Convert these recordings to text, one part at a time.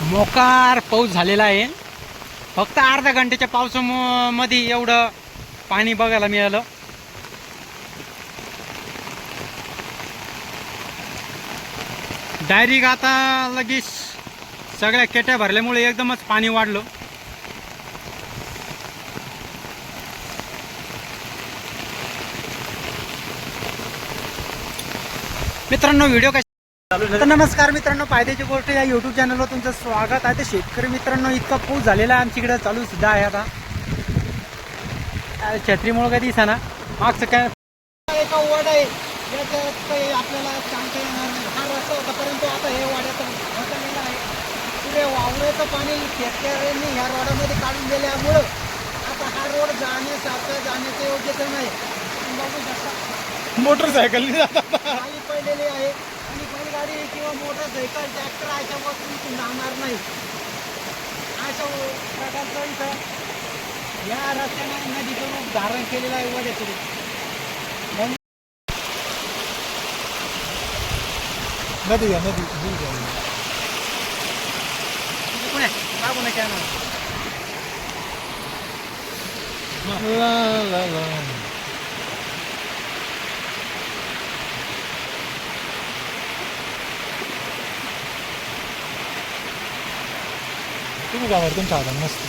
मोकार पाऊस झालेला आहे. फक्त अर्धा घंट्याच्या पावसामध्ये एवढं पाणी बघायला मिळालं. डायरेक्ट आता लगेच सगळ्या केट्या भरल्यामुळे एकदमच पाणी वाढलं. मित्रांनो व्हिडिओ कशा तर नमस्कार मित्रांनो फायद्याची गोष्ट या युट्यूब चॅनलवर तुमचं स्वागत आहे. तर शेतकरी मित्रांनो इतका पाऊस झालेला आहे आमच्याकडे चालू सुद्धा आहे आता. छत्रीमुळं काय दिसा ना मागचं काय? एका वड आहे याच्यात काही आपल्याला सांगता येणार नाही. हा रस्ता होता परंतु आता हे वाड्याचं आहे. पुढे पाणी शेतकऱ्यांनी ह्या रोडामध्ये काढून दिल्यामुळं आता हा रोड जाण्यासारखं जाण्याचं योग्यच नाही. तुम्ही बघू शकता. मोटरसायकल खाली पडलेली आहे. बैलगाडी किंवा मोटरसायकल ट्रॅक्टर अशा वस्तू जाणार नाही अशा प्रकारचं इथं या रस्त्याने नदीचं रूप धारण केलेलं आहे वड्याचं रूप नदी घ्या नदी नदी घ्या. आहे कॅमेरा. ला, ला, ला. तुम्ही काय तुमच्या हातात मस्त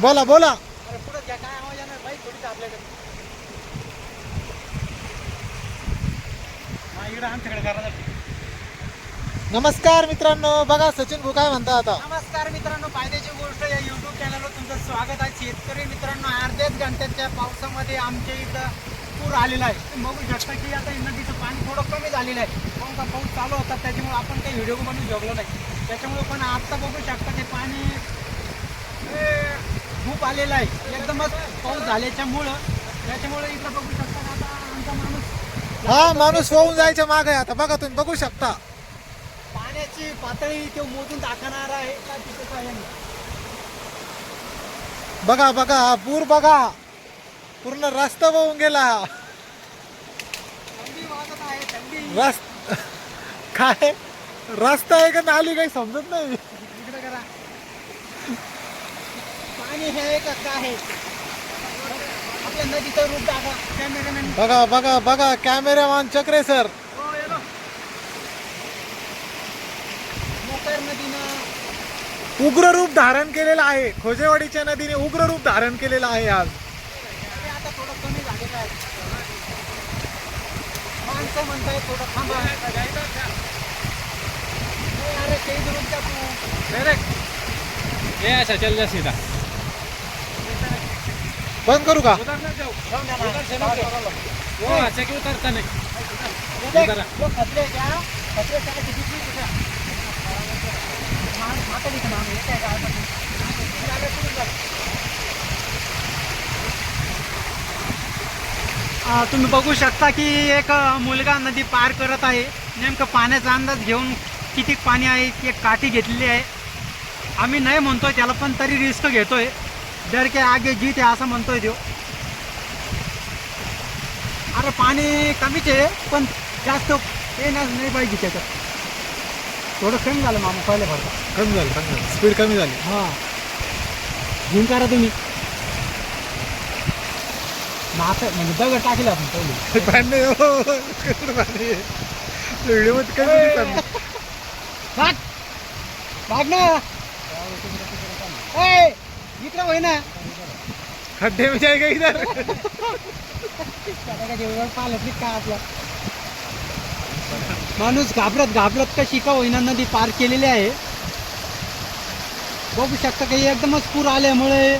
बोला बोला अरे पुढं काय आवाज येणार बाईक थोडीच आपल्याकडे हा, आमच्याकडे करा नमस्कार मित्रांनो बघा सचिन भाऊ काय म्हणता आता? नमस्कार मित्रांनो फायद्याची गोष्ट या युट्यूब चॅनलवर तुमचं स्वागत आहे. शेतकरी मित्रांनो अर्ध्याच घंट्याच्या पावसामध्ये आमच्या इथं पूर आलेला आहे. तुम्ही बघू शकता की आता नदीचं पाणी थोडं कमी झालेलं आहे. कारण का पाऊस चालू होता त्याच्यामुळे आपण काही व्हिडिओ बनवू शकलो नाही. त्याच्यामुळे पण आत्ता बघू शकता ते पाणी हे, खूप आलेलं आहे. एकदमच पाऊस झाल्याच्यामुळं त्याच्यामुळे इथं बघू शकता का आता आमचा माणूस हा माणूस वाहून जायच्या माग आता. बघा तुम्ही बघू शकता. पाण्याची पातळी तो मोजून दाखवणार आहे. का तिथे बघा बघा पूर बघा. पूर्ण रस्ता वाहून गेला. रस्त. काय? रस्ता आहे का नाली? काही समजत नाही. इकडे करा. पाणी हे का काय आहे. आपल्या नदीचं रूप दाखवा. कॅमेरामॅन बघा बघा बघा. कॅमेरामॅन चक्रे सर हो येलो मोकर नदीनं. उग्र रूप धारण केलेलं आहे. खोजेवाडीच्या नदीने उग्र रूप धारण केलेलं आहे आज. हे आता थोडं कमी झालेलं आहे. माणसं म्हणताय थोडं थांबा. अरे चल जा सीधा. बंद करू का? ऐसे की. उतरता नहीं. हे खतरे खतरे किती फीट होत्या? मा- माताडीचं नाव आहे, काय गावाचं नाव. चालेल, पुढे जा. आ, तुम्ही बघू शकता की एक मुलगा नदी पार करत आहे. नेमकं पाण्याचा अंदाज घेऊन किती पाणी आहे ती एक काठी घेतलेली आहे. आम्ही नाही म्हणतोय त्याला पण तरी रिस्क घेतोय. डर के आगे जीत आहे असं म्हणतोय तो. अरे पाणी कमीच आहे पण जास्त येण्यास नाही पाहिजे त्याच्यात. थोडं कमी झालं मामा पहिले भरता. कमी झालं कमी झालं. स्पीड कमी झाली. हा. घेऊन करा तुम्ही. मात म्हणजे दगड टाकले आपण पहिले. पाणी हो कसलं पाणी दिसत भाग! भाग ना. ए इकडं होय ना. खड्डे में जाएगा इधर पालत काय आपलं माणूस घाबरत घाबरत कशी का होईना नदी पार केलेली आहे. बघू शकता काही एकदमच पूर आल्यामुळे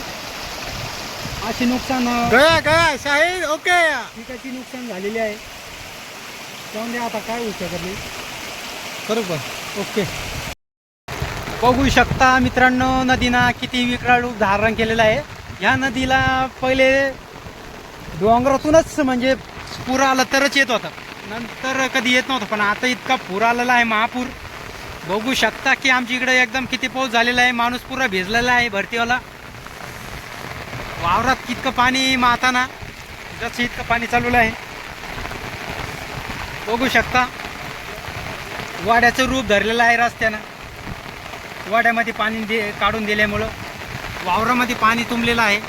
अशी नुकसान गया गया शाहीद ओके. पिकाची नुकसान झालेली आहे. जाऊन द्या आता काय होऊ शकत नाही. बरोबर. ओके. बघू शकता मित्रांनो नदीनं किती विकराळ रूप धारण केलेलं आहे. या नदीला पहिले डोंगरातूनच म्हणजे पूर आला तरच येत होता. नंतर कधी येत नव्हतं पण आता इतका पूर आलेला आहे महापूर. बघू शकता की आमच्या इकडे एकदम किती पाऊस झालेला आहे माणूस पुरा भिजलेला आहे भरतीवाला. वावरात कितकं पाणी माताना जसं इतकं पाणी चालवलं आहे. बघू शकता. वाड्याचं रूप धरलेलं आहे रस्त्यानं. वाड्यामध्ये पाणी दे काढून दिल्यामुळं वावरामध्ये पाणी तुंबलेलं आहे.